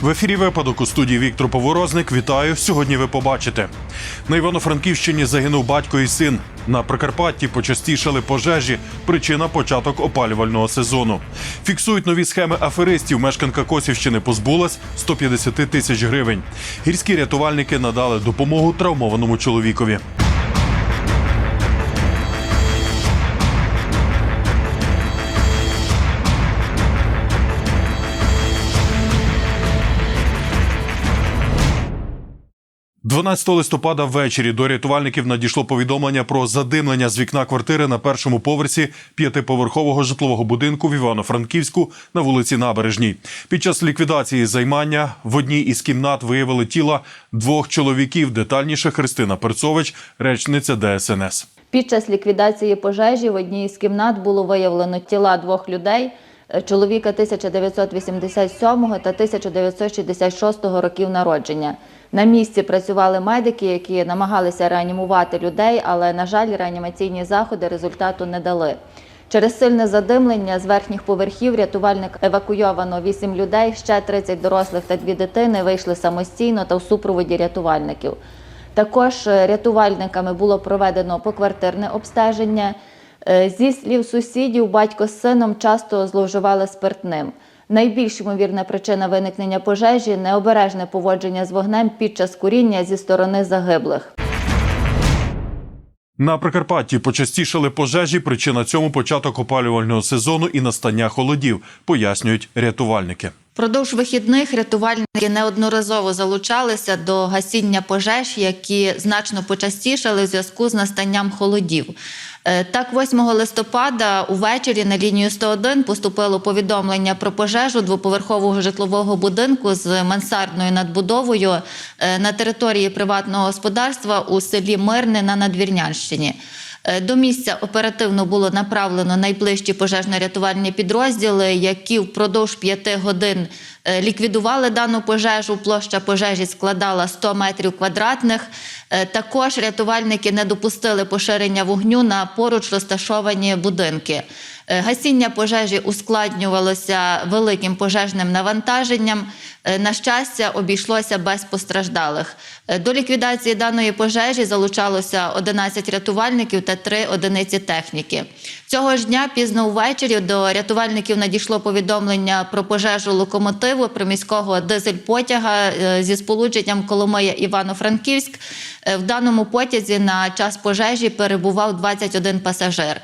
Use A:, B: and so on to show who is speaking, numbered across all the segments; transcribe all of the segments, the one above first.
A: В ефірі випадок у студії Віктор Поворозник. Вітаю. Сьогодні ви побачите. На Івано-Франківщині загинув батько і син. На Прикарпатті почастішали пожежі. Причина початок опалювального сезону. Фіксують нові схеми аферистів. Мешканка Косівщини позбулась 150 тисяч гривень. Гірські рятувальники надали допомогу травмованому чоловікові. – 12 листопада ввечері до рятувальників надійшло повідомлення про задимлення з вікна квартири на першому поверсі п'ятиповерхового житлового будинку в Івано-Франківську на вулиці Набережній. Під час ліквідації займання в одній із кімнат виявили тіла двох чоловіків. Детальніше Христина Перцович, речниця ДСНС.
B: Під час ліквідації пожежі в одній із кімнат було виявлено тіла двох людей чоловіка 1987 та 1966 років народження. На місці працювали медики, які намагалися реанімувати людей, але, на жаль, реанімаційні заходи результату не дали. Через сильне задимлення з верхніх поверхів рятувальник евакуйовано 8 людей, ще 30 дорослих та дві дитини вийшли самостійно та в супроводі рятувальників. Також е, рятувальниками було проведено поквартирне обстеження. Е, Зі слів сусідів, батько з сином часто зловживали спиртним. Найбільш ймовірна причина виникнення пожежі необережне поводження з вогнем під час куріння зі сторони загиблих.
A: На Прикарпатті почастішали пожежі. Причина цьому початок опалювального сезону і настання холодів, пояснюють рятувальники.
B: Впродовж вихідних рятувальники неодноразово залучалися до гасіння пожеж, які значно почастішали в зв'язку з настанням холодів. Е, Так, 8 листопада увечері на лінію 101 поступило повідомлення про пожежу двоповерхового житлового будинку з мансардною надбудовою е, на території приватного господарства у селі Мирне на Надвірнянщині. Е, До місця оперативно було направлено найближчі пожежно-рятувальні підрозділи, які впродовж п'яти годин е, ліквідували дану пожежу. Площа пожежі складала 100 метрів квадратних. Е, Також рятувальники не допустили поширення вогню на поруч розташовані будинки. Гасіння пожежі ускладнювалося великим пожежним навантаженням. Е, На щастя, обійшлося без постраждалих. Е, До ліквідації даної пожежі залучалося 11 рятувальників та 3 одиниці техніки. Цього ж дня пізно ввечері до рятувальників надійшло повідомлення про пожежу локомотиву приміського дизель-потяга е, зі сполученням Коломия Івано-Франківськ. В даному потязі на час пожежі перебував 21 пасажир.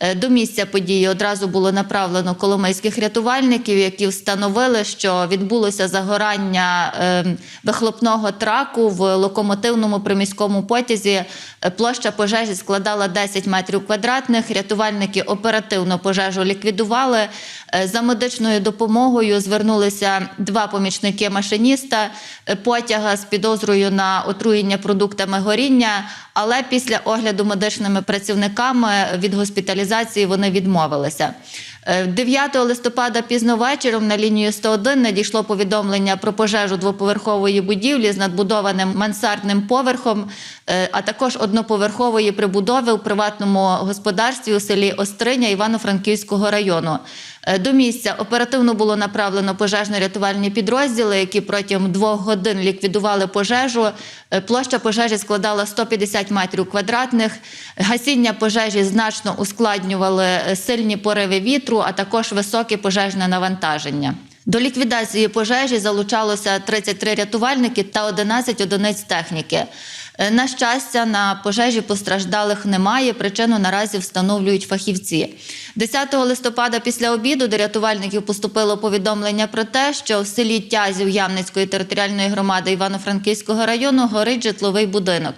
B: Е, До місця події одразу було направлено коломийських рятувальників, які встановили, що відбулося загорання е, вихлопного траку в локомотивному приміському потязі. Е, Площа пожежі складала 10 метрів квадратних. Рятувальники оперативно пожежу ліквідували. Е, За медичною допомогою звернулися два помічники машиніста е, потяга з підозрою на отруєння продуктами горіння. Але після огляду медичними працівниками від госпіталізації вони відмовилися. Е, 9 листопада пізно вечором на лінію 101 надійшло повідомлення про пожежу двоповерхової будівлі з надбудованим мансардним поверхом, е, а також одноповерхової прибудови у приватному господарстві у селі Остриня Івано-Франківського району. Е, До місця оперативно було направлено пожежно-рятувальні підрозділи, які протягом двох годин ліквідували пожежу. Е, Площа пожежі складала 150 метрів квадратних. Гасіння пожежі значно ускладнювали е, сильні пориви вітру, а також високе пожежне навантаження. До ліквідації пожежі залучалося 33 рятувальники та 11 одиниць техніки. Е, На щастя, на пожежі постраждалих немає. Причину наразі встановлюють фахівці. 10 листопада після обіду до рятувальників поступило повідомлення про те, що в селі Тязів Ямницької територіальної громади Івано-Франківського району горить житловий будинок.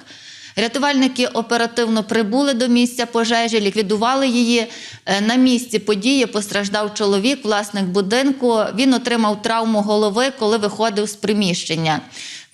B: Рятувальники оперативно прибули до місця пожежі, ліквідували її. Е, На місці події постраждав чоловік, власник будинку. Він отримав травму голови, коли виходив з приміщення.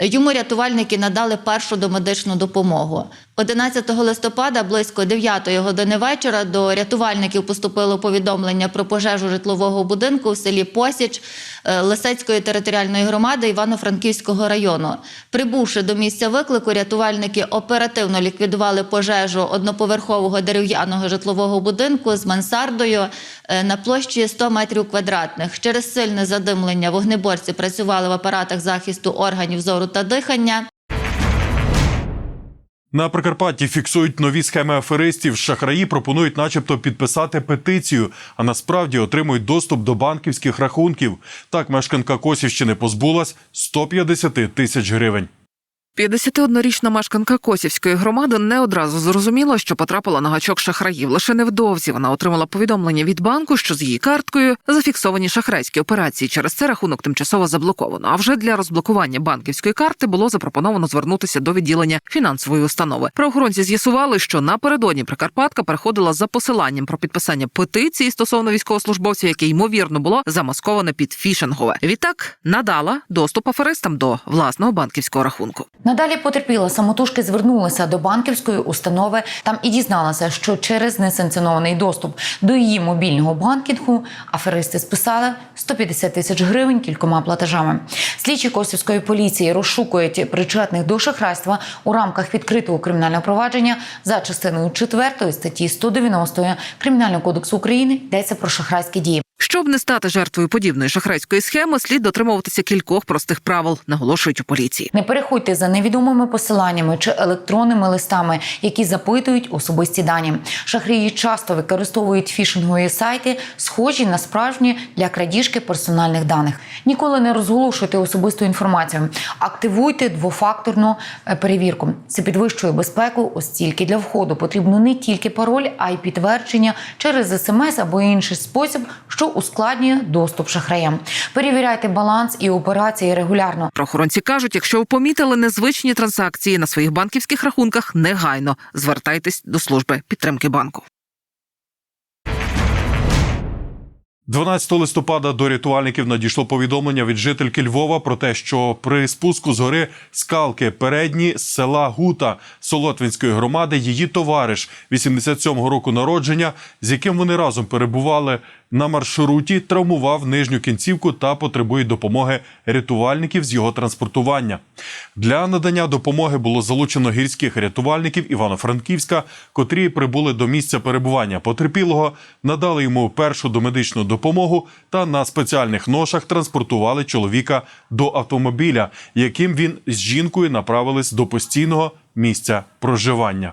B: Йому рятувальники надали першу домедичну допомогу. 11 листопада близько 9 години вечора до рятувальників поступило повідомлення про пожежу житлового будинку в селі Посіч е, Лисецької територіальної громади Івано-Франківського району. Прибувши до місця виклику, рятувальники оперативно ліквідували пожежу одноповерхового дерев'яного житлового будинку з мансардою. е, на площі 100 метрів квадратних. Через сильне задимлення вогнеборці працювали в апаратах захисту органів зору та дихання.
A: На Прикарпатті фіксують нові схеми аферистів. Шахраї пропонують, начебто, підписати петицію, а насправді отримують доступ до банківських рахунків. Так, мешканка Косівщини позбулась 150 тисяч гривень.
C: 51-річна мешканка Косівської громади не одразу зрозуміла, що потрапила на гачок шахраїв. Лише невдовзі вона отримала повідомлення від банку, що з її карткою зафіксовані шахрайські операції. Через це рахунок тимчасово заблоковано. А вже для розблокування банківської карти було запропоновано звернутися до відділення фінансової установи. Правоохоронці з'ясували, що напередодні Прикарпатка переходила за посиланням про підписання петиції стосовно військовослужбовця, яке ймовірно було замасковане під фішингове. Відтак надала доступ аферистам до власного банківського рахунку.
D: Надалі потерпіла самотужки звернулася до банківської установи. Там і дізналася, що через несанкціонований доступ до її мобільного банкінгу аферисти списали 150 тисяч гривень кількома платежами. Слідчі косівської поліції розшукують причетних до шахрайства у рамках відкритого кримінального провадження за частиною 4 статті 190 Кримінального кодексу України йдеться про шахрайські дії.
C: Щоб не стати жертвою подібної шахрайської схеми, слід дотримуватися кількох простих правил, наголошують у поліції.
D: Не переходьте за невідомими посиланнями чи електронними листами, які запитують особисті дані. Шахраї часто використовують фішингові сайти, схожі на справжні для крадіжки персональних даних. Ніколи не розголошуйте особисту інформацію. Активуйте двофакторну е, перевірку. Це підвищує безпеку, оскільки для входу потрібно не тільки пароль, а й підтвердження через смс або інший спосіб, що ускладнює доступ шахраям. Перевіряйте баланс і операції регулярно.
C: Правоохоронці кажуть, якщо ви помітили незвичні транзакції на своїх банківських рахунках, негайно звертайтесь до служби підтримки банку.
A: 12 листопада до рятувальників надійшло повідомлення від жительки Львова про те, що при спуску з гори скалки передні з села Гута Солотвинської громади її товариш 87-го року народження, з яким вони разом перебували на маршруті, травмував нижню кінцівку та потребує допомоги рятувальників з його транспортування. Для надання допомоги було залучено гірських рятувальників Івано-Франківська, котрі прибули до місця перебування потерпілого, надали йому першу домедичну допомогу та на спеціальних ношах транспортували чоловіка до автомобіля, яким він з жінкою направились до постійного місця проживання.